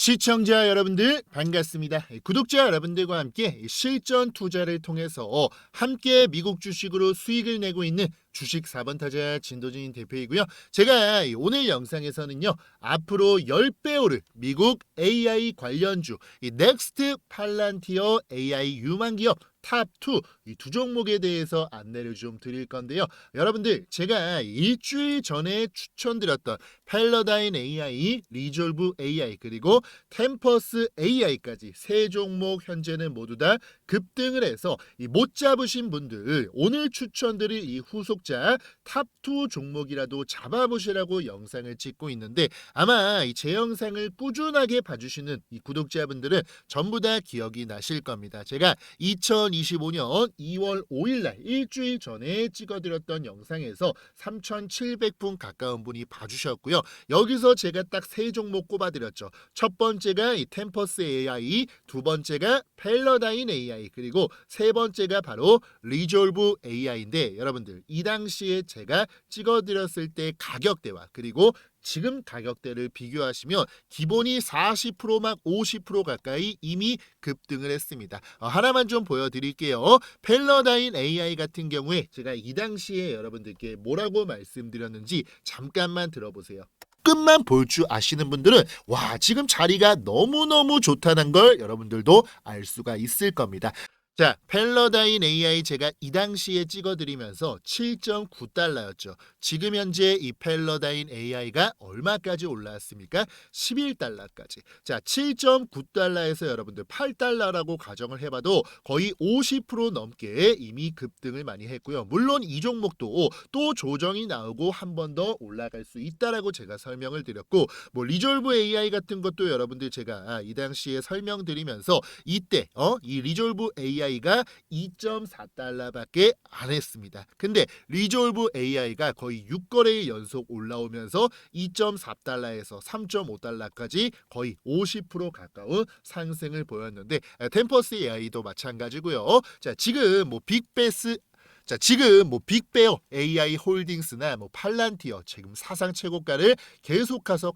시청자 여러분들 반갑습니다. 구독자 여러분들과 함께 실전 투자를 통해서 함께 미국 주식으로 수익을 내고 있는 주식 4번 타자 진도진 대표이고요. 제가 오늘 영상에서는요. 앞으로 10배 오를 미국 AI 관련주 이 넥스트 팔란티어 AI 유망 기업 탑2 이 두 종목에 대해서 안내를 좀 드릴 건데요. 여러분들 제가 일주일 전에 추천드렸던 펠러다인 AI, 리졸브 AI 그리고 템퍼스 AI까지 세 종목 현재는 모두 다 급등을 해서 이못 잡으신 분들 오늘 추천드릴 이 후속자 탑2 종목이라도 잡아보시라고 영상을 찍고 있는데 아마 이제 영상을 꾸준하게 봐주시는 이 구독자분들은 전부 다 기억이 나실 겁니다. 제가 2025년 2월 5일 날 일주일 전에 찍어드렸던 영상에서 3,700분 가까운 분이 봐주셨고요. 여기서 제가 딱 세 종목 꼽아드렸죠. 첫 번째가 이 템퍼스 AI, 두 번째가 펠러다인 AI, 그리고 세 번째가 바로 리졸브 AI인데 여러분들 이 당시에 제가 찍어드렸을 때 가격대와 그리고 지금 가격대를 비교하시면 기본이 40%막 50% 가까이 이미 급등을 했습니다. 어, 하나만 좀 보여드릴게요. 펠러다인 AI 같은 경우에 제가 이 당시에 여러분들께 뭐라고 말씀드렸는지 잠깐만 들어보세요. 끝만 볼 줄 아시는 분들은 와 지금 자리가 너무너무 좋다는 걸 여러분들도 알 수가 있을 겁니다. 자, 펠러다인 AI 제가 이 당시에 찍어드리면서 7.9달러였죠. 지금 현재 이 펠러다인 AI가 얼마까지 올라왔습니까? 11달러까지. 자, 7.9달러에서 여러분들 8달러라고 가정을 해봐도 거의 50% 넘게 이미 급등을 많이 했고요. 물론 이 종목도 또 조정이 나오고 한 번 더 올라갈 수 있다라고 제가 설명을 드렸고 뭐 리졸브 AI 같은 것도 여러분들 제가 이 당시에 설명드리면서 이때 어 이 리졸브 AI 가 2.4달러밖에 안 했습니다. 근데 리졸브 AI가 거의 6거래일 연속 올라오면서 2.4달러에서 3.5달러까지 거의 50% 가까운 상승을 보였는데 아, 템퍼스 AI도 마찬가지고요. 자 지금 뭐 빅베스 자 지금 뭐 빅베어 AI 홀딩스나 뭐 팔란티어 지금 사상 최고가를 계속해서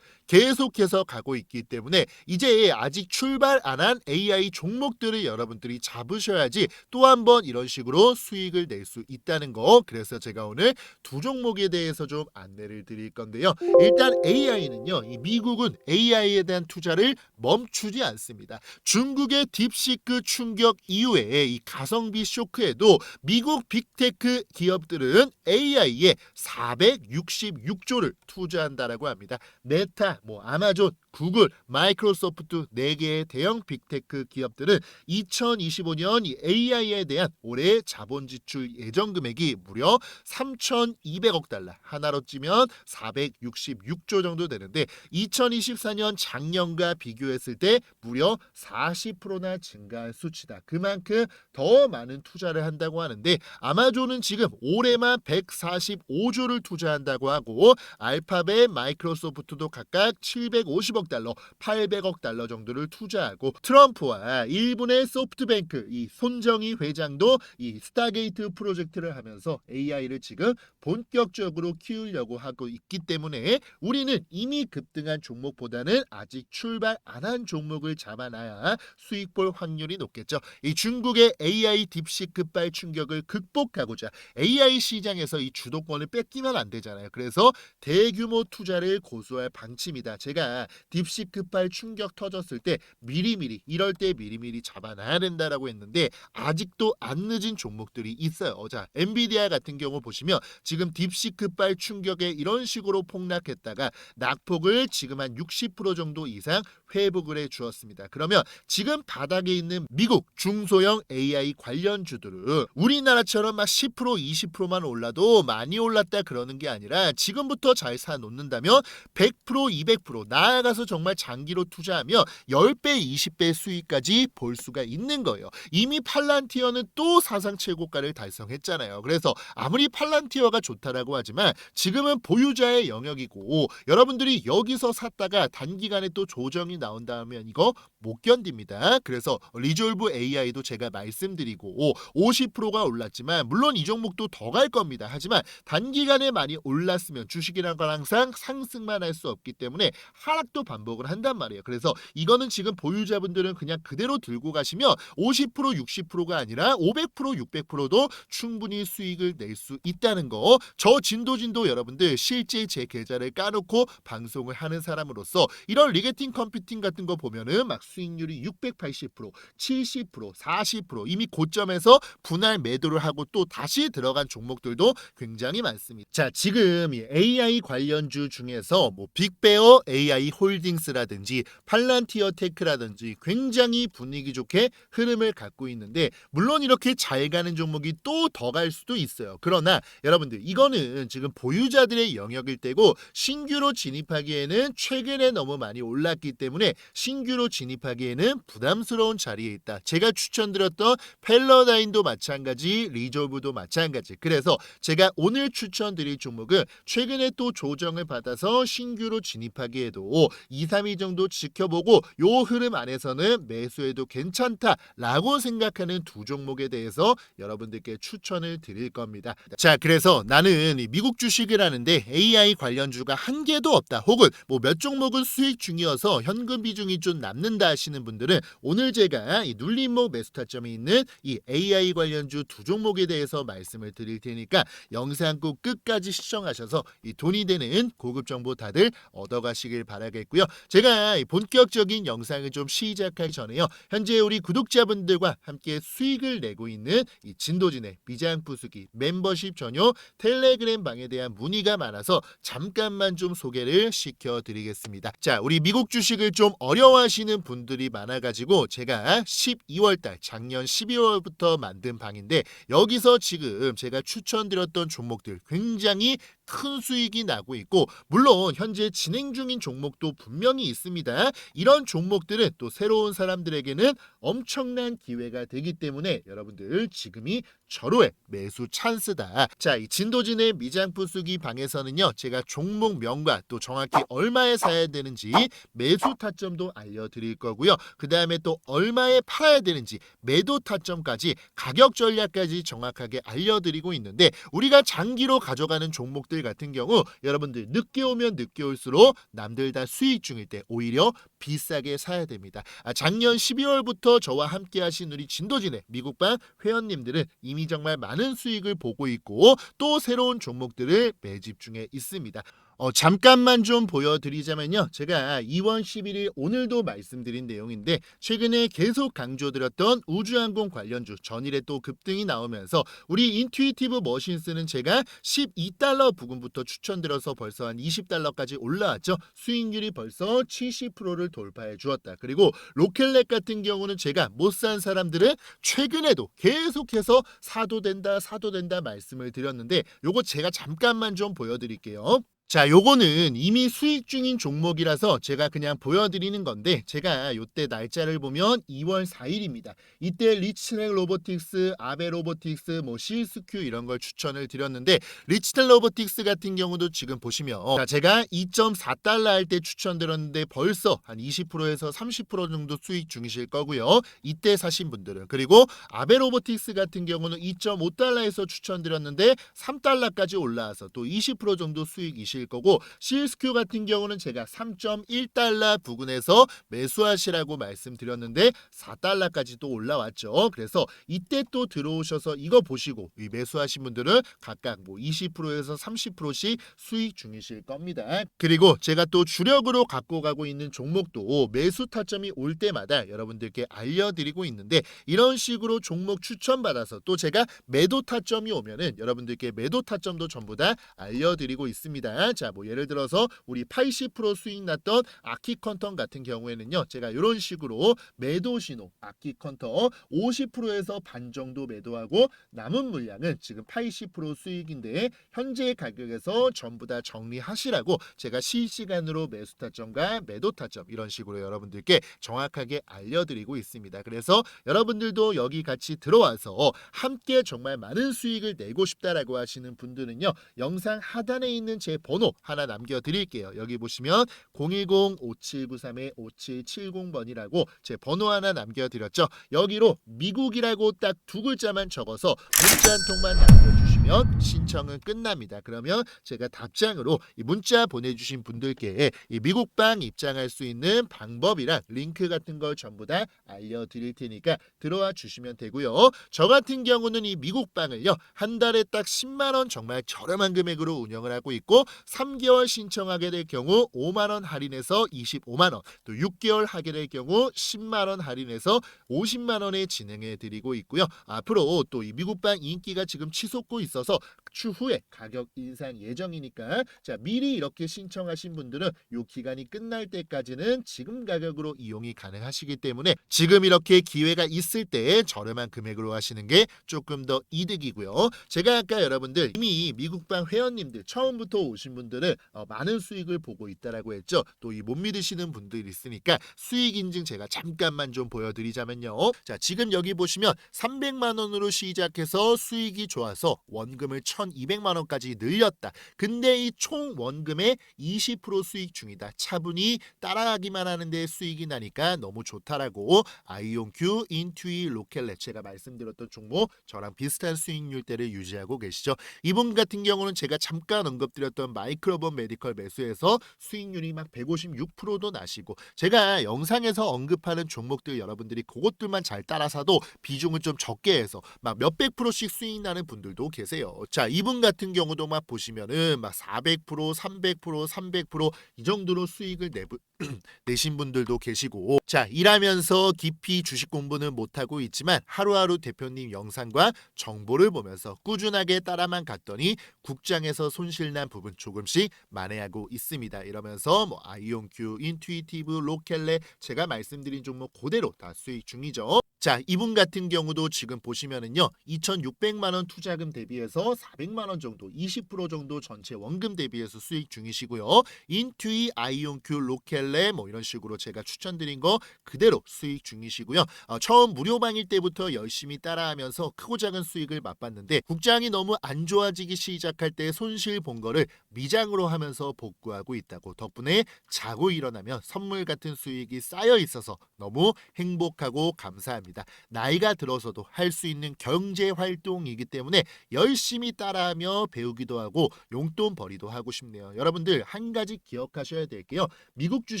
계속해서 가고 있기 때문에 이제 아직 출발 안 한 AI 종목들을 여러분들이 잡으셔야지 또 한 번 이런 식으로 수익을 낼 수 있다는 거. 그래서 제가 오늘 두 종목에 대해서 좀 안내를 드릴 건데요. 일단 AI는요. 이 미국은 AI에 대한 투자를 멈추지 않습니다. 중국의 딥시크 충격 이후에 이 가성비 쇼크에도 미국 빅테크 기업들은 AI에 466조를 투자한다라고 합니다. 네 타, 뭐 아마존, 구글, 마이크로소프트 4개의 대형 빅테크 기업들은 2025년 이 AI에 대한 올해 자본 지출 예정 금액이 무려 3,200억 달러. 하나로 찌면 466조 정도 되는데 2024년 작년과 비교했을 때 무려 40%나 증가한 수치다. 그만큼 더 많은 투자를 한다고 하는데 아마존은 지금 올해만 145조를 투자한다고 하고 알파벳, 마이크로소프트도 각각 750억 달러, 800억 달러 정도를 투자하고 트럼프와 일본의 소프트뱅크 이 손정희 회장도 이 스타게이트 프로젝트를 하면서 AI를 지금 본격적으로 키우려고 하고 있기 때문에 우리는 이미 급등한 종목보다는 아직 출발 안 한 종목을 잡아놔야 수익 볼 확률이 높겠죠. 이 중국의 AI 딥식 급발 충격을 극복하고자 AI 시장에서 이 주도권을 뺏기면 안 되잖아요. 그래서 대규모 투자를 고수할 방침이다. 제가 딥식 급발 충격 터졌을 때 미리미리 이럴 때 미리미리 잡아놔야 된다라고 했는데 아직도 안 늦은 종목들이 있어요. 자, 엔비디아 같은 경우 보시면 지금 딥식 급발 충격에 이런 식으로 폭락했다가 낙폭을 지금 한 60% 정도 이상 회복을 해 주었습니다. 그러면 지금 바닥에 있는 미국 중소형 AI 관련 주들은 우리나라처럼 막 10% 20%만 올라도 많이 올랐다 그러는 게 아니라 지금부터 잘 사 놓는다면 100% 200% 나아가서 정말 장기로 투자하면 10배 20배 수익까지 볼 수가 있는 거예요. 이미 팔란티어는 또 사상 최고가를 달성했잖아요. 그래서 아무리 팔란티어가 좋다라고 하지만 지금은 보유자의 영역이고 여러분들이 여기서 샀다가 단기간에 또 조정이 나온다면 이거 못 견딥니다. 그래서 리졸브 AI도 제가 말씀드리고 50%가 올랐지만 물론 이 종목도 더 갈 겁니다. 하지만 단기간에 많이 올랐으면 주식이란 건 항상 상승만 할 수 없기 때문에 하락도 반복을 한단 말이에요. 그래서 이거는 지금 보유자분들은 그냥 그대로 들고 가시면 50% 60%가 아니라 500% 600%도 충분히 수익을 낼 수 있다는 거. 저 진도진도 여러분들 실제 제 계좌를 까놓고 방송을 하는 사람으로서 이런 리게팅 컴퓨팅 같은 거 보면은 막 수익률이 680%, 70%, 40% 이미 고점에서 분할 매도를 하고 또 다시 들어간 종목들도 굉장히 많습니다. 자, 지금 이 AI 관련주 중에서 뭐 빅베어 AI 홀딩 스라든지 팔란티어 테크라든지 굉장히 분위기 좋게 흐름을 갖고 있는데 물론 이렇게 잘 가는 종목이 또 더 갈 수도 있어요. 그러나 여러분들 이거는 지금 보유자들의 영역일 때고 신규로 진입하기에는 최근에 너무 많이 올랐기 때문에 신규로 진입하기에는 부담스러운 자리에 있다. 제가 추천드렸던 펠러다인도 마찬가지, 리졸브도 마찬가지. 그래서 제가 오늘 추천드릴 종목은 최근에 또 조정을 받아서 신규로 진입하기에도 2, 3일 정도 지켜보고 요 흐름 안에서는 매수해도 괜찮다라고 생각하는 두 종목에 대해서 여러분들께 추천을 드릴 겁니다. 자, 그래서 나는 이 미국 주식을 하는데 AI 관련주가 한 개도 없다. 혹은 뭐 몇 종목은 수익 중이어서 현금 비중이 좀 남는다 하시는 분들은 오늘 제가 이 눌림목 매수 타점이 있는 이 AI 관련주 두 종목에 대해서 말씀을 드릴 테니까 영상 꼭 끝까지 시청하셔서 이 돈이 되는 고급 정보 다들 얻어가시길 바라겠고요. 제가 이 본격적인 영상을 좀 시작하기 전에요. 현재 우리 구독자분들과 함께 수익을 내고 있는 이 진도진의 비장 부수기 멤버십 전용 텔레그램 방에 대한 문의가 많아서 잠깐만 좀 소개를 시켜드리겠습니다. 자, 우리 미국 주식을 좀 어려워하시는 분들이 많아가지고 제가 12월달 작년 12월부터 만든 방인데 여기서 지금 제가 추천드렸던 종목들 굉장히 큰 수익이 나고 있고 물론 현재 진행 중인 종목도 분명히 있습니다. 이런 종목들은 또 새로운 사람들에게는 엄청난 기회가 되기 때문에 여러분들 지금이 절호의 매수 찬스다. 자, 이 진도진의 미장부 수기 방에서는요. 제가 종목명과 또 정확히 얼마에 사야 되는지 매수 타점도 알려드릴 거고요. 그 다음에 또 얼마에 팔아야 되는지 매도 타점까지 가격 전략까지 정확하게 알려드리고 있는데 우리가 장기로 가져가는 종목들 같은 경우 여러분들 늦게 오면 늦게 올수록 남들 다 수익 중일 때 오히려 비싸게 사야 됩니다. 아, 작년 12월부터 저와 함께 하신 우리 진도진의 미국방 회원님들은 이미 정말 많은 수익을 보고 있고 또 새로운 종목들을 매집 중에 있습니다. 어, 잠깐만 좀 보여드리자면요. 제가 2월 11일 오늘도 말씀드린 내용인데 최근에 계속 강조드렸던 우주항공 관련주 전일에 또 급등이 나오면서 우리 인투이티브 머신스는 제가 12달러 부근부터 추천드려서 벌써 한 20달러까지 올라왔죠. 수익률이 벌써 70%를 돌파해 주었다. 그리고 로켓렉 같은 경우는 제가 못 산 사람들은 최근에도 계속해서 사도 된다 사도 된다 말씀을 드렸는데 요거 제가 잠깐만 좀 보여드릴게요. 자, 요거는 이미 수익 중인 종목이라서 제가 그냥 보여드리는 건데 제가 요때 날짜를 보면 2월 4일입니다. 이때 리치텍 로보틱스, 아베 로보틱스, 뭐 실스큐 이런 걸 추천을 드렸는데 리치텍 로보틱스 같은 경우도 지금 보시면 자, 제가 2.4달러 할 때 추천드렸는데 벌써 한 20%에서 30% 정도 수익 중이실 거고요. 이때 사신 분들은 그리고 아베 로보틱스 같은 경우는 2.5달러에서 추천드렸는데 3달러까지 올라와서 또 20% 정도 수익이실 거고 CSQ 같은 경우는 제가 3.1달러 부근에서 매수하시라고 말씀드렸는데 4달러까지 또 올라왔죠. 그래서 이때 또 들어오셔서 이거 보시고 이 매수하신 분들은 각각 뭐 20%에서 30%씩 수익 중이실 겁니다. 그리고 제가 또 주력으로 갖고 가고 있는 종목도 매수 타점이 올 때마다 여러분들께 알려드리고 있는데 이런 식으로 종목 추천받아서 또 제가 매도 타점이 오면은 여러분들께 매도 타점도 전부 다 알려드리고 있습니다. 자, 뭐 예를 들어서 우리 80% 수익 났던 아키컨턴 같은 경우에는요. 제가 이런 식으로 매도 신호 아키컨턴 50%에서 반 정도 매도하고 남은 물량은 지금 80% 수익인데 현재 가격에서 전부 다 정리하시라고 제가 실시간으로 매수 타점과 매도 타점 이런 식으로 여러분들께 정확하게 알려드리고 있습니다. 그래서 여러분들도 여기 같이 들어와서 함께 정말 많은 수익을 내고 싶다라고 하시는 분들은요. 영상 하단에 있는 제 번호 하나 남겨드릴게요. 여기 보시면 010-5793-5770번이라고 제 번호 하나 남겨드렸죠. 여기로 미국이라고 딱 두 글자만 적어서 문자 한 통만 남겨주세요. 보내주시면 신청은 끝납니다. 그러면 제가 답장으로 이 문자 보내주신 분들께 이 미국방 입장할 수 있는 방법이랑 링크 같은 걸 전부 다 알려드릴 테니까 들어와 주시면 되고요. 저 같은 경우는 이 미국방을요 한 달에 딱 10만 원 정말 저렴한 금액으로 운영을 하고 있고 3개월 신청하게 될 경우 5만 원 할인해서 25만 원, 또 6개월 하게 될 경우 10만 원 할인해서 50만 원에 진행해 드리고 있고요. 앞으로 또 이 미국방 인기가 지금 치솟고 있어 そうそう。서 추후에 가격 인상 예정이니까 자 미리 이렇게 신청하신 분들은 요 기간이 끝날 때까지는 지금 가격으로 이용이 가능하시기 때문에 지금 이렇게 기회가 있을 때 저렴한 금액으로 하시는 게 조금 더 이득이고요. 제가 아까 여러분들 이미 미국방 회원님들 처음부터 오신 분들은 어, 많은 수익을 보고 있다라고 했죠. 또 이 못 믿으시는 분들이 있으니까 수익 인증 제가 잠깐만 좀 보여드리자면요. 자 지금 여기 보시면 300만 원으로 시작해서 수익이 좋아서 원금을 1,200만 원까지 늘렸다. 근데 이 총 원금의 20% 수익 중이다. 차분히 따라가기만 하는데 수익이 나니까 너무 좋다라고 아이온큐, 인투이, 로켓렛 제가 말씀드렸던 종목 저랑 비슷한 수익률대를 유지하고 계시죠. 이분 같은 경우는 제가 잠깐 언급드렸던 마이크로본 메디컬 매수에서 수익률이 막 156%도 나시고 제가 영상에서 언급하는 종목들 여러분들이 그것들만 잘 따라 사도 비중을 좀 적게 해서 막 몇백 프로씩 수익 나는 분들도 계세요. 자, 이분 같은 경우도 막 보시면은 막 400%, 300%, 300%이 정도로 수익을 내부, 내신 분들도 계시고 자, 일하면서 깊이 주식 공부는 못하고 있지만 하루하루 대표님 영상과 정보를 보면서 꾸준하게 따라만 갔더니 국장에서 손실난 부분 조금씩 만회하고 있습니다. 이러면서 뭐 아이온큐, 인투이티브, 로켈레 제가 말씀드린 종목 그대로 다 수익 중이죠. 자, 이분 같은 경우도 지금 보시면은요. 2,600만 원 투자금 대비해서 400만 원 정도, 20% 정도 전체 원금 대비해서 수익 중이시고요. 인투이, 아이온큐, 로켈레 뭐 이런 식으로 제가 추천드린 거 그대로 수익 중이시고요. 어, 처음 무료방일 때부터 열심히 따라하면서 크고 작은 수익을 맛봤는데 국장이 너무 안 좋아지기 시작할 때 손실 본 거를 미장으로 하면서 복구하고 있다고 덕분에 자고 일어나면 선물 같은 수익이 쌓여 있어서 너무 행복하고 감사합니다. 나이가 들어서도 할 수 있는 경제 활동이기 때문에 열심히 따라하며 배우기도 하고 용돈 벌이도 하고 싶네요. 여러분들 한 가지 기억하셔야 될게요. 미국 주식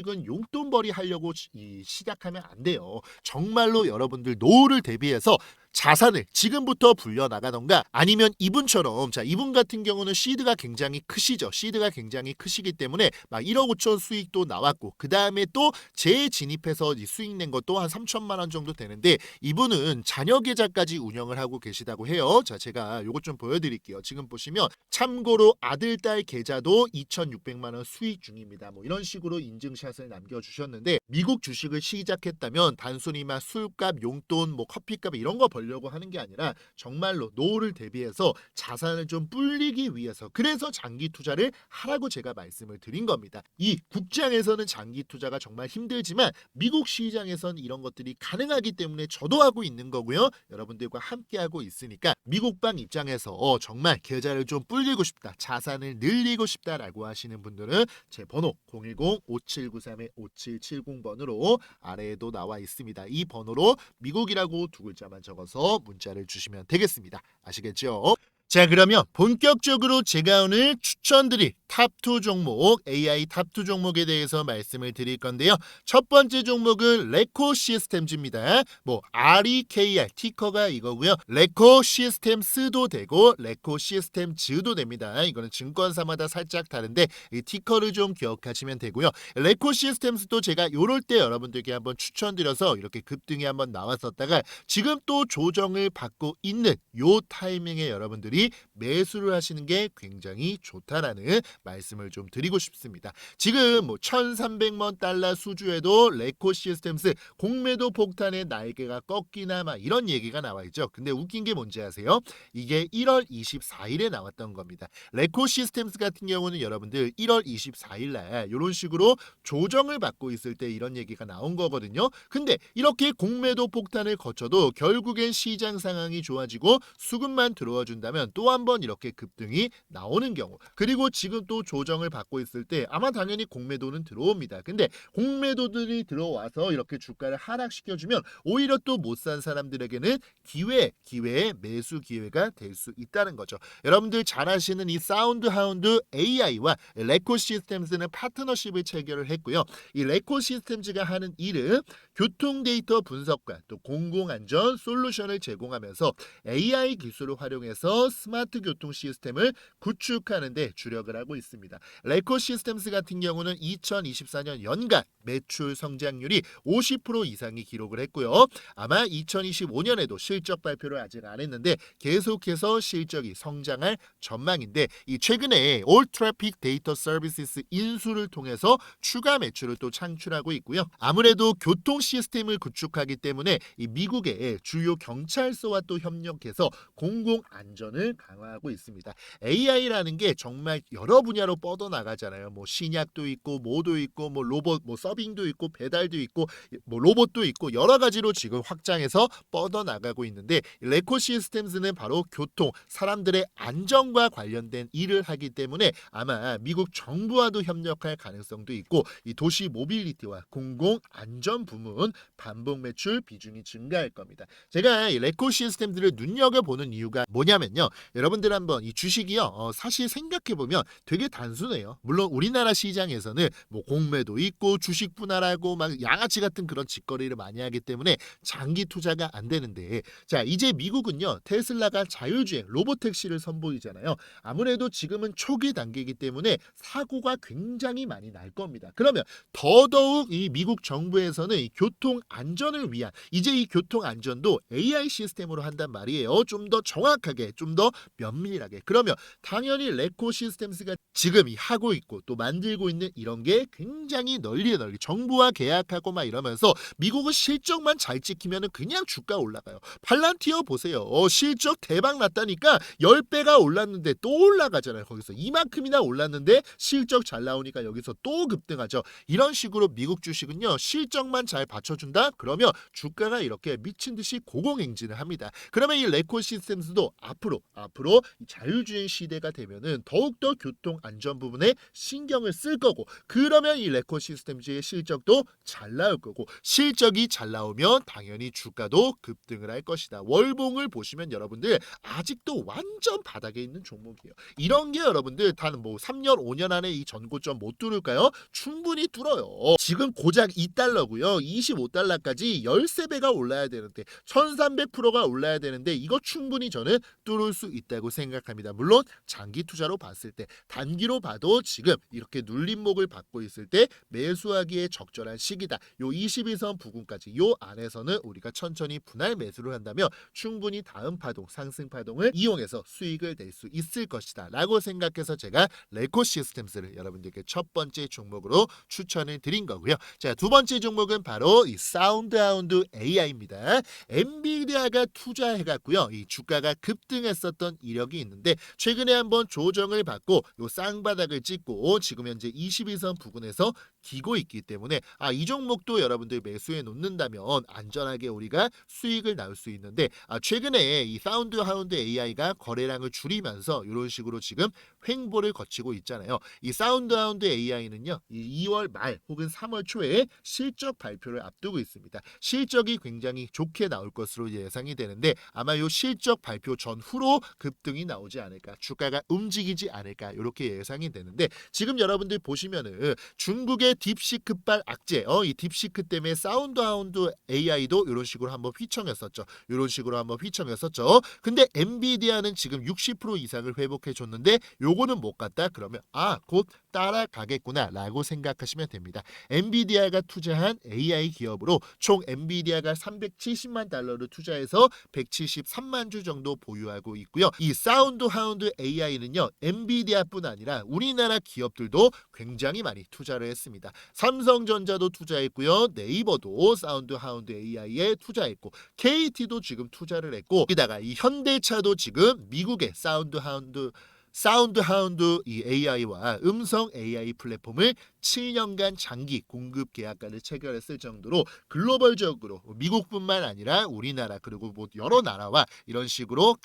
은 용돈벌이 하려고 시- 이 시작하면 안 돼요. 정말로 여러분들 노후를 대비해서 자산을 지금부터 불려 나가던가 아니면 이분처럼 자 이분 같은 경우는 시드가 굉장히 크시죠. 시드가 굉장히 크시기 때문에 막 1억 5천 수익도 나왔고 그 다음에 또 재진입해서 이 수익 낸 것도 한 3천만 원 정도 되는데 이분은 자녀 계좌까지 운영을 하고 계시다고 해요. 자 제가 요것 좀 보여드릴게요. 지금 보시면 참고로 아들 딸 계좌도 2,600만 원 수익 중입니다. 뭐 이런 식으로 인증샷을 남겨주셨는데 미국 주식을 시작했다면 단순히 막 술값 용돈 뭐 커피값 이런 거 벌 려고 하는 게 아니라 정말로 노후를 대비해서 자산을 좀 불리기 위해서 그래서 장기 투자를 하라고 제가 말씀을 드린 겁니다. 이 국장에서는 장기 투자가 정말 힘들지만 미국 시장에선 이런 것들이 가능하기 때문에 저도 하고 있는 거고요. 여러분들과 함께 하고 있으니까 미국방 입장에서 어, 정말 계좌를 좀 불리고 싶다. 자산을 늘리고 싶다라고 하시는 분들은 제 번호 010-5793-5770번으로 아래에도 나와 있습니다. 이 번호로 미국이라고 두 글자만 적어서 문자를 주시면 되겠습니다. 아시겠죠? 자 그러면 본격적으로 제가 오늘 추천드릴 탑2 종목 AI 탑2 종목에 대해서 말씀을 드릴 건데요. 첫 번째 종목은 레코 시스템즈입니다. 뭐 REKR 티커가 이거고요. 레코 시스템스도 되고 레코 시스템즈도 됩니다. 이거는 증권사마다 살짝 다른데 이 티커를 좀 기억하시면 되고요. 레코 시스템스도 제가 요럴 때 여러분들께 한번 추천드려서 이렇게 급등이 한번 나왔었다가 지금 또 조정을 받고 있는 요 타이밍에 여러분들이 매수를 하시는 게 굉장히 좋다라는 말씀을 좀 드리고 싶습니다. 지금 뭐 1,300만 달러 수주에도 레코 시스템스 공매도 폭탄의 날개가 꺾이나 막 이런 얘기가 나와 있죠. 근데 웃긴 게 뭔지 아세요? 이게 1월 24일에 나왔던 겁니다. 레코 시스템스 같은 경우는 여러분들 1월 24일 날 이런 식으로 조정을 받고 있을 때 이런 얘기가 나온 거거든요. 근데 이렇게 공매도 폭탄을 거쳐도 결국엔 시장 상황이 좋아지고 수급만 들어와 준다면 또 한 번 이렇게 급등이 나오는 경우 그리고 지금 또 조정을 받고 있을 때 아마 당연히 공매도는 들어옵니다. 근데 공매도들이 들어와서 이렇게 주가를 하락시켜주면 오히려 또 못 산 사람들에게는 기회, 기회의 매수 기회가 될 수 있다는 거죠. 여러분들 잘 아시는 이 사운드 하운드 AI와 레코 시스템즈는 파트너십을 체결을 했고요. 이 레코 시스템즈가 하는 일은 교통 데이터 분석과 또 공공안전 솔루션을 제공하면서 AI 기술을 활용해서 스마트 교통 시스템을 구축하는 데 주력을 하고 있습니다. 레코 시스템스 같은 경우는 2024년 연간 매출 성장률이 50% 이상이 기록을 했고요. 아마 2025년에도 실적 발표를 아직 안 했는데 계속해서 실적이 성장할 전망인데 이 최근에 올 트래픽 데이터 서비스 인수를 통해서 추가 매출을 또 창출하고 있고요. 아무래도 교통 시스템을 구축하기 때문에 이 미국의 주요 경찰서와 또 협력해서 공공 안전을 강화하고 있습니다. AI라는 게 정말 여러 분야로 뻗어 나가잖아요. 뭐 신약도 있고 뭐도 있고 뭐 로봇 뭐 서빙도 있고 배달도 있고 뭐 로봇도 있고 여러 가지로 지금 확장해서 뻗어 나가고 있는데 레코 시스템즈는 바로 교통 사람들의 안전과 관련된 일을 하기 때문에 아마 미국 정부와도 협력할 가능성도 있고 이 도시 모빌리티와 공공 안전 부문 반복 매출 비중이 증가할 겁니다. 제가 이 레코 시스템들을 눈여겨 보는 이유가 뭐냐면요. 여러분들 한번 이 주식이요. 어, 사실 생각해 보면 되게 단순해요. 물론 우리나라 시장에서는 뭐 공매도 있고 주식 분할하고 막 양아치 같은 그런 짓거리를 많이 하기 때문에 장기 투자가 안 되는데 자 이제 미국은요 테슬라가 자율주행 로보택시를 선보이잖아요. 아무래도 지금은 초기 단계이기 때문에 사고가 굉장히 많이 날 겁니다. 그러면 더더욱 이 미국 정부에서는 이 교통 안전을 위한 이제 이 교통 안전도 AI 시스템으로 한단 말이에요. 좀 더 정확하게, 좀더 면밀하게. 그러면 당연히 레코 시스템스가 지금 이 하고 있고 또 만들고 있는 이런 게 굉장히 널리 널리 정부와 계약하고 막 이러면서 미국은 실적만 잘 찍히면은 그냥 주가 올라가요. 팔란티어 보세요. 어, 실적 대박 났다니까 10배가 올랐는데 또 올라가잖아요. 거기서 이만큼이나 올랐는데 실적 잘 나오니까 여기서 또 급등하죠. 이런 식으로 미국 주식은요. 실적만 잘 받쳐준다? 그러면 주가가 이렇게 미친 듯이 고공행진을 합니다. 그러면 이 레코 시스템스도 앞으로 앞으로 이 자율주행 시대가 되면은 더욱더 교통 안전 부분에 신경을 쓸 거고 그러면 이 레코 시스템즈의 실적도 잘 나올 거고 실적이 잘 나오면 당연히 주가도 급등을 할 것이다. 월봉을 보시면 여러분들 아직도 완전 바닥에 있는 종목이에요. 이런 게 여러분들 단 뭐 3년 5년 안에 이 전고점 못 뚫을까요? 충분히 뚫어요. 지금 고작 2달러고요. 25달러까지 13배가 올라야 되는데 1300%가 올라야 되는데 이거 충분히 저는 뚫을 수 있다고 생각합니다. 물론 장기 투자로 봤을 때 단기로 봐도 지금 이렇게 눌림목을 받고 있을 때 매수하기에 적절한 시기다. 요 22선 부근까지 요 안에서는 우리가 천천히 분할 매수를 한다면 충분히 다음 파동 상승 파동을 이용해서 수익을 낼 수 있을 것이다. 라고 생각해서 제가 레코 시스템스를 여러분들께 첫 번째 종목으로 추천을 드린 거고요. 자, 두 번째 종목은 바로 이 사운드 하운드 AI입니다. 엔비디아가 투자해 갖고요. 이 주가가 급등했었 던 이력이 있는데 최근에 한번 조정을 받고 요 쌍바닥을 찍고 지금 현재 22선 부근에서 기고 있기 때문에 아 이 종목도 여러분들 매수해 놓는다면 안전하게 우리가 수익을 나올 수 있는데 아 최근에 이 사운드 하운드 AI가 거래량을 줄이면서 이런 식으로 지금 횡보를 거치고 있잖아요. 이 사운드 하운드 AI는요. 이 2월 말 혹은 3월 초에 실적 발표를 앞두고 있습니다. 실적이 굉장히 좋게 나올 것으로 예상이 되는데 아마 요 실적 발표 전후로 급등이 나오지 않을까 주가가 움직이지 않을까 이렇게 예상이 되는데 지금 여러분들 보시면은 중국의 딥시크발 악재 어, 이 딥시크 때문에 사운드 하운드 AI도 이런 식으로 한번 휘청했었죠. 이런 식으로 한번 휘청했었죠. 근데 엔비디아는 지금 60% 이상을 회복해 줬는데 요거는 못 갔다 그러면 아 곧 따라가겠구나라고 생각하시면 됩니다. 엔비디아가 투자한 AI 기업으로 총 엔비디아가 370만 달러를 투자해서 173만 주 정도 보유하고 있고요. 이 사운드 하운드 AI는요. 엔비디아뿐 아니라 우리나라 기업들도 굉장히 많이 투자를 했습니다. 삼성전자도 투자했고요. 네이버도 사운드 하운드 AI에 투자했고 KT도 지금 투자를 했고 거기다가 이 현대차도 지금 미국의 사운드 하운드 사운드 하운드 이 AI와 음성 AI 플랫폼을 7년간 장기 공급 계약까지 체결했을 정도로 글로벌적으로 미국뿐만 아니라 우리나라 그리고 뭐 여러 나라와 이런 식으로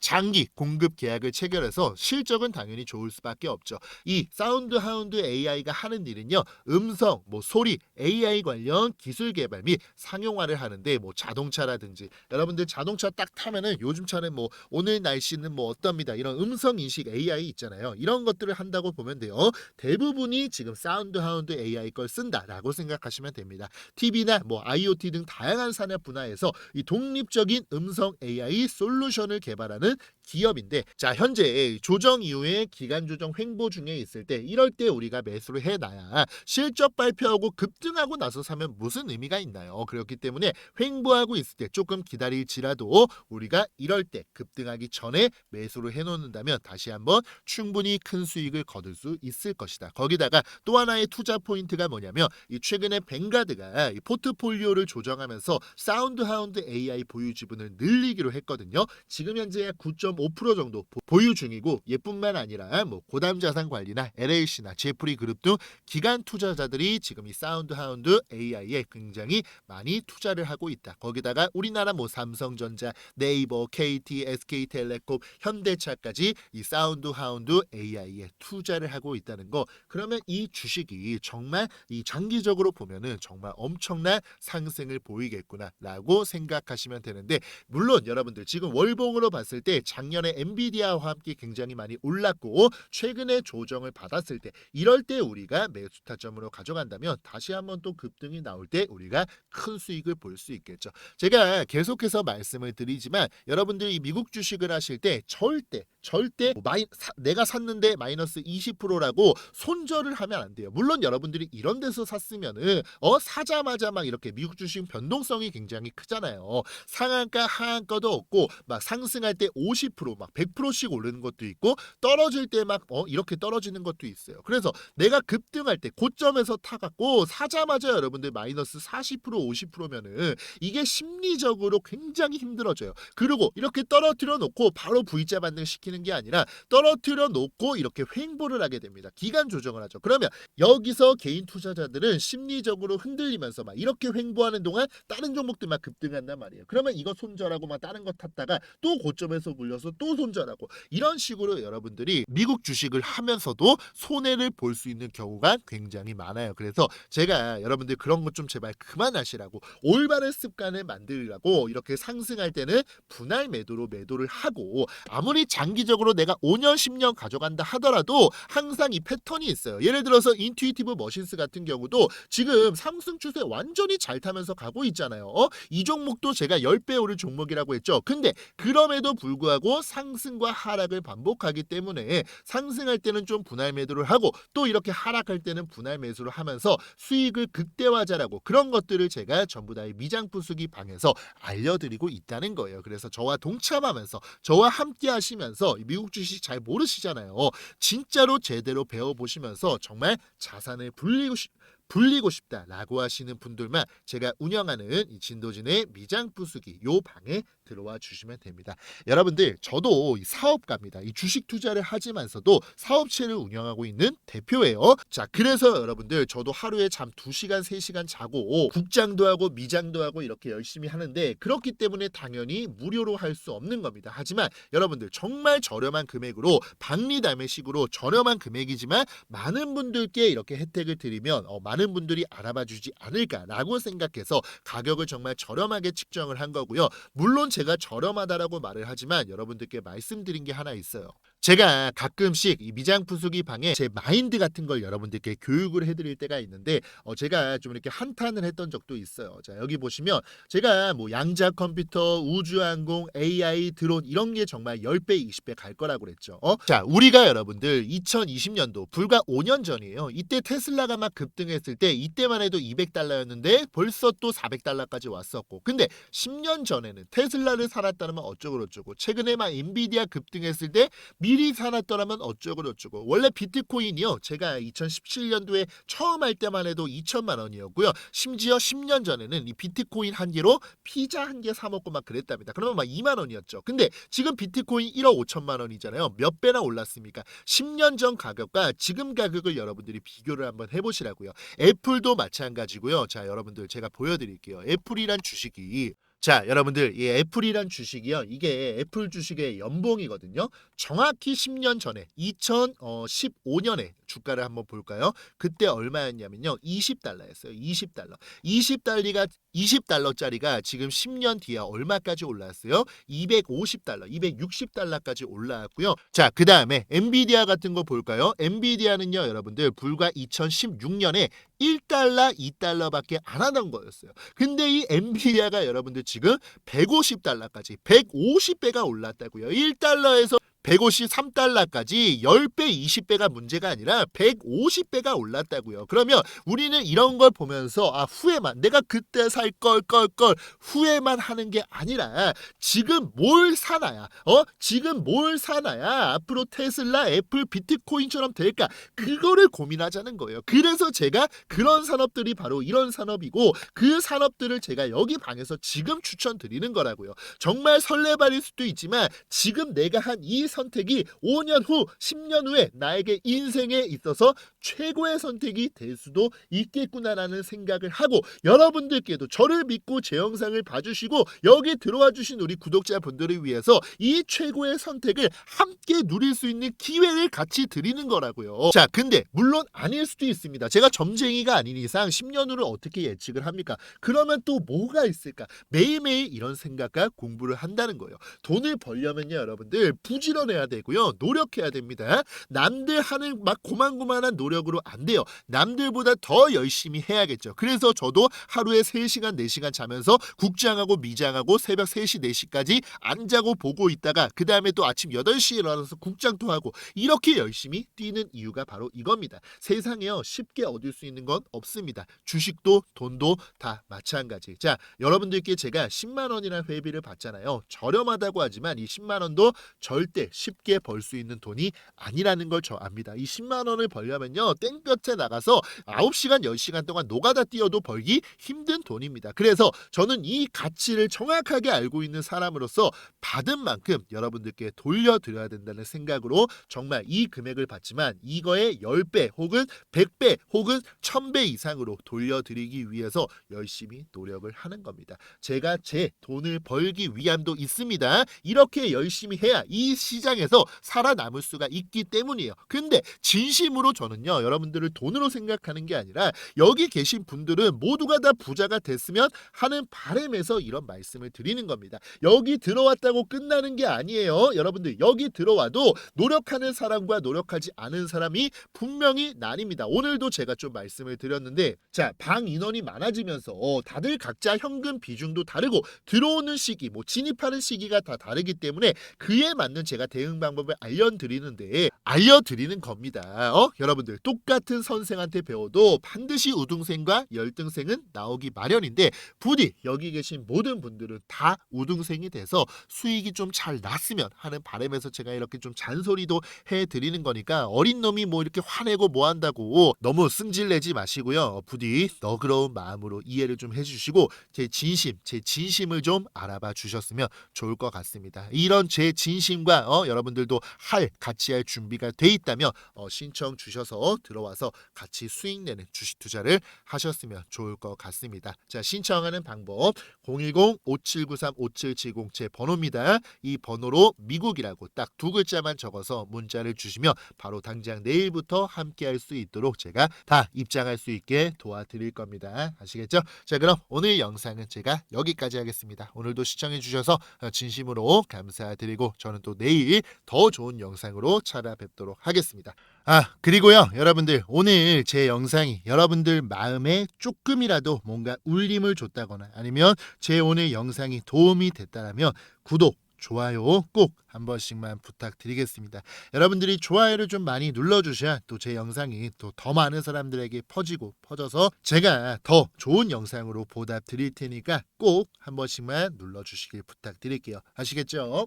장기 공급 계약을 체결해서 실적은 당연히 좋을 수밖에 없죠. 이 사운드 하운드 AI가 하는 일은요. 음성, 뭐 소리, AI 관련 기술 개발 및 상용화를 하는데 뭐 자동차라든지 여러분들 자동차 딱 타면은 요즘 차는 뭐 오늘 날씨는 뭐 어떻습니다. 이런 음성 인식 AI 있잖아요. 이런 것들을 한다고 보면 돼요. 대부분이 지금 사운드 하운드 AI 걸 쓴다라고 생각하시면 됩니다. TV나 뭐 IoT 등 다양한 산업 분야에서 이 독립적인 음성 AI 솔루션을 개발하 는 기업인데 자 현재 조정 이후에 기간 조정 횡보 중에 있을 때 이럴 때 우리가 매수를 해놔야 실적 발표하고 급등하고 나서 사면 무슨 의미가 있나요? 그렇기 때문에 횡보하고 있을 때 조금 기다릴지라도 우리가 이럴 때 급등하기 전에 매수를 해놓는다면 다시 한번 충분히 큰 수익을 거둘 수 있을 것이다. 거기다가 또 하나의 투자 포인트가 뭐냐면 이 최근에 뱅가드가 이 포트폴리오를 조정하면서 사운드 하운드 AI 보유 지분을 늘리기로 했거든요. 지금 현재 9.5% 정도 보- 보유 중이고 얘뿐만 아니라 뭐 고담 자산 관리나 LLC나 제프리 그룹 등 기관 투자자들이 지금 이 사운드 하운드 AI에 굉장히 많이 투자를 하고 있다. 거기다가 우리나라 뭐 삼성전자, 네이버, KT, SK텔레콤, 현대차까지 이 사운드 하운드 AI에 투자를 하고 있다는 거. 그러면 이 주식이 정말 이 장기적으로 보면은 정말 엄청난 상승을 보이겠구나라고 생각하시면 되는데 물론 여러분들 지금 월봉으로 봤을 때 작년에 엔비디아와 함께 굉장히 많이 올랐고 최근에 조정을 받았을 때 이럴 때 우리가 매수 타점으로 가져간다면 다시 한번 또 급등이 나올 때 우리가 큰 수익을 볼 수 있겠죠. 제가 계속해서 말씀을 드리지만 여러분들이 미국 주식을 하실 때 절대 절대 뭐 마이, 사, 내가 샀는데 마이너스 20%라고 손절을 하면 안 돼요. 물론 여러분들이 이런 데서 샀으면은 어 사자마자 막 이렇게 미국 주식 변동성이 굉장히 크잖아요. 상한가 하한가도 없고 막 상승할 때 50%막 100%씩 오르는 것도 있고 떨어질 때 막 어 이렇게 떨어지는 것도 있어요. 그래서 내가 급등할 때 고점에서 타갖고 사자마자 여러분들 마이너스 40% 50%면은 이게 심리적으로 굉장히 힘들어져요. 그리고 이렇게 떨어뜨려 놓고 바로 V자 반등 시키는 게 아니라 떨어뜨려 놓고 이렇게 횡보를 하게 됩니다. 기간 조정을 하죠. 그러면 여기서 개인 투자자들은 심리적으로 흔들리면서 막 이렇게 횡보하는 동안 다른 종목들 막 급등한단 말이에요. 그러면 이거 손절하고 막 다른 거 탔다가 또 고점 에서 물려서 또 손절하고 이런 식으로 여러분들이 미국 주식을 하면서도 손해를 볼 수 있는 경우가 굉장히 많아요. 그래서 제가 여러분들 그런 것 좀 제발 그만하시라고 올바른 습관을 만들라고 이렇게 상승할 때는 분할 매도로 매도를 하고 아무리 장기적으로 내가 5년 10년 가져간다 하더라도 항상 이 패턴이 있어요. 예를 들어서 인투이티브 머신스 같은 경우도 지금 상승 추세 완전히 잘 타면서 가고 있잖아요. 어? 이 종목도 제가 10배 오를 종목이라고 했죠. 근데 그럼에도 불구하고 상승과 하락을 반복하기 때문에 상승할 때는 좀 분할 매도를 하고 또 이렇게 하락할 때는 분할 매수를 하면서 수익을 극대화자라고 그런 것들을 제가 전부 다이 미장부수기 방에서 알려드리고 있다는 거예요. 그래서 저와 동참하면서 저와 함께 하시면서 이 미국 주식 잘 모르시잖아요. 진짜로 제대로 배워보시면서 정말 자산을 불리고 싶 불리고 싶다라고 하시는 분들만 제가 운영하는 이 진도진의 미장 부수기 요 방에 들어와 주시면 됩니다. 여러분들 저도 이 사업가입니다. 이 주식 투자를 하지만서도 사업체를 운영하고 있는 대표예요. 자, 그래서 여러분들 저도 하루에 잠 2시간, 3시간 자고 국장도 하고 미장도 하고 이렇게 열심히 하는데 그렇기 때문에 당연히 무료로 할 수 없는 겁니다. 하지만 여러분들 정말 저렴한 금액으로 박리담의식으로 저렴한 금액이지만 많은 분들께 이렇게 혜택을 드리면 어, 많은 분들이 알아봐 주지 않을까라고 생각해서 가격을 정말 저렴하게 측정을 한 거고요. 물론 제가 저렴하다라고 말을 하지만 여러분들께 말씀드린 게 하나 있어요. 제가 가끔씩 이 미장부수기 방에 제 마인드 같은 걸 여러분들께 교육을 해드릴 때가 있는데 어, 제가 좀 이렇게 한탄을 했던 적도 있어요. 자 여기 보시면 제가 뭐 양자 컴퓨터, 우주항공, AI, 드론 이런 게 정말 10배, 20배 갈 거라고 그랬죠. 어? 자 우리가 여러분들 2020년도 불과 5년 전이에요. 이때 테슬라가 막 급등했을 때 이때만 해도 200달러였는데 벌써 또 400달러까지 왔었고 근데 10년 전에는 테슬라를 살았다면 어쩌고 저쩌고 최근에 막 엔비디아 급등했을 때 미리 사놨더라면 어쩌고 저쩌고. 원래 비트코인이요. 제가 2017년도에 처음 할 때만 해도 2천만 원이었고요. 심지어 10년 전에는 이 비트코인 한 개로 피자 한 개 사 먹고 막 그랬답니다. 그러면 막 2만 원이었죠. 근데 지금 비트코인 1억 5천만 원이잖아요. 몇 배나 올랐습니까? 10년 전 가격과 지금 가격을 여러분들이 비교를 한번 해보시라고요. 애플도 마찬가지고요. 자 여러분들 제가 보여드릴게요. 애플이란 주식이. 자, 여러분들, 이 애플이란 주식이요. 이게 애플 주식의 연봉이거든요. 정확히 10년 전에 2015년에 주가를 한번 볼까요? 그때 얼마였냐면요. 20달러였어요. 20달러. 20달러가 20달러짜리가 지금 10년 뒤에 얼마까지 올랐어요? 250달러, 260달러까지 올라왔고요. 자, 그다음에 엔비디아 같은 거 볼까요? 엔비디아는요, 여러분들 불과 2016년에 1달러, 2달러밖에 안 하던 거였어요. 근데 이 엔비디아가 여러분들 지금 150달러까지 150배가 올랐다고요. 1달러에서 153달러까지 10배, 20배가 문제가 아니라 150배가 올랐다고요. 그러면 우리는 이런 걸 보면서 아 후회만 내가 그때 살 걸 걸 걸 후회만 하는 게 아니라 지금 뭘 사나야? 어? 지금 뭘 사나야? 앞으로 테슬라, 애플, 비트코인처럼 될까? 그거를 고민하자는 거예요. 그래서 제가 그런 산업들이 바로 이런 산업이고 그 산업들을 제가 여기 방에서 지금 추천드리는 거라고요. 정말 설레발일 수도 있지만 지금 내가 한이 선택이 5년 후, 10년 후에 나에게 인생에 있어서 최고의 선택이 될 수도 있겠구나라는 생각을 하고 여러분들께도 저를 믿고 제 영상을 봐주시고 여기 들어와 주신 우리 구독자분들을 위해서 이 최고의 선택을 함께 누릴 수 있는 기회를 같이 드리는 거라고요. 자, 근데 물론 아닐 수도 있습니다. 제가 점쟁이가 아닌 이상 10년 후를 어떻게 예측을 합니까? 그러면 또 뭐가 있을까? 매일매일 이런 생각과 공부를 한다는 거예요. 돈을 벌려면요, 여러분들 부지런 해야 되고요. 노력해야 됩니다. 남들 하는 막 고만고만한 노력으로 안 돼요. 남들보다 더 열심히 해야겠죠. 그래서 저도 하루에 3시간, 4시간 자면서 국장하고 미장하고 새벽 3시, 4시까지 안 자고 보고 있다가 그 다음에 또 아침 8시에 일어나서 국장도 하고 이렇게 열심히 뛰는 이유가 바로 이겁니다. 세상에요. 쉽게 얻을 수 있는 건 없습니다. 주식도 돈도 다 마찬가지. 자, 여러분들께 제가 10만 원이라는 회비를 받잖아요. 저렴하다고 하지만 이 10만 원도 절대 쉽게 벌 수 있는 돈이 아니라는 걸 저 압니다. 이 10만 원을 벌려면요. 땡볕에 나가서 9시간, 10시간 동안 노가다 뛰어도 벌기 힘든 돈입니다. 그래서 저는 이 가치를 정확하게 알고 있는 사람으로서 받은 만큼 여러분들께 돌려드려야 된다는 생각으로 정말 이 금액을 받지만 이거의 10배 혹은 100배 혹은 1000배 이상으로 돌려드리기 위해서 열심히 노력을 하는 겁니다. 제가 제 돈을 벌기 위함도 있습니다. 이렇게 열심히 해야 이 시 장에서 살아남을 수가 있기 때문이에요. 근데 진심으로 저는요, 여러분들을 돈으로 생각하는 게 아니라 여기 계신 분들은 모두가 다 부자가 됐으면 하는 바람에서 이런 말씀을 드리는 겁니다. 여기 들어왔다고 끝나는 게 아니에요. 여러분들 여기 들어와도 노력하는 사람과 노력하지 않은 사람이 분명히 나뉩니다. 오늘도 제가 좀 말씀을 드렸는데 자, 방 인원이 많아지면서 어, 다들 각자 현금 비중도 다르고 들어오는 시기, 뭐 진입하는 시기가 다 다르기 때문에 그에 맞는 제가 대응 방법을 알려드리는데 알려드리는 겁니다. 어? 여러분들 똑같은 선생한테 배워도 반드시 우등생과 열등생은 나오기 마련인데 부디 여기 계신 모든 분들은 다 우등생이 돼서 수익이 좀 잘 났으면 하는 바람에서 제가 이렇게 좀 잔소리도 해드리는 거니까 어린 놈이 뭐 이렇게 화내고 뭐 한다고 너무 승질내지 마시고요. 부디 너그러운 마음으로 이해를 좀 해주시고 제 진심, 제 진심을 좀 알아봐 주셨으면 좋을 것 같습니다. 이런 제 진심과 어, 여러분들도 할 같이 할 준비가 돼 있다면 어, 신청 주셔서 들어와서 같이 수익 내는 주식 투자를 하셨으면 좋을 것 같습니다. 자 신청하는 방법 010-5793-5770 제 번호입니다. 이 번호로 미국이라고 딱 두 글자만 적어서 문자를 주시면 바로 당장 내일부터 함께 할 수 있도록 제가 다 입장할 수 있게 도와드릴 겁니다. 아시겠죠? 자 그럼 오늘 영상은 제가 여기까지 하겠습니다. 오늘도 시청해 주셔서 어, 진심으로 감사드리고 저는 또 내일 더 좋은 영상으로 찾아뵙도록 하겠습니다. 아 그리고요 여러분들 오늘 제 영상이 여러분들 마음에 조금이라도 뭔가 울림을 줬다거나 아니면 제 오늘 영상이 도움이 됐다면 구독 좋아요 꼭 한 번씩만 부탁드리겠습니다. 여러분들이 좋아요를 좀 많이 눌러주셔야 또 제 영상이 또 더 많은 사람들에게 퍼지고 퍼져서 제가 더 좋은 영상으로 보답 드릴 테니까 꼭 한 번씩만 눌러주시길 부탁드릴게요. 아시겠죠?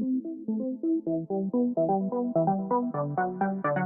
Thank you.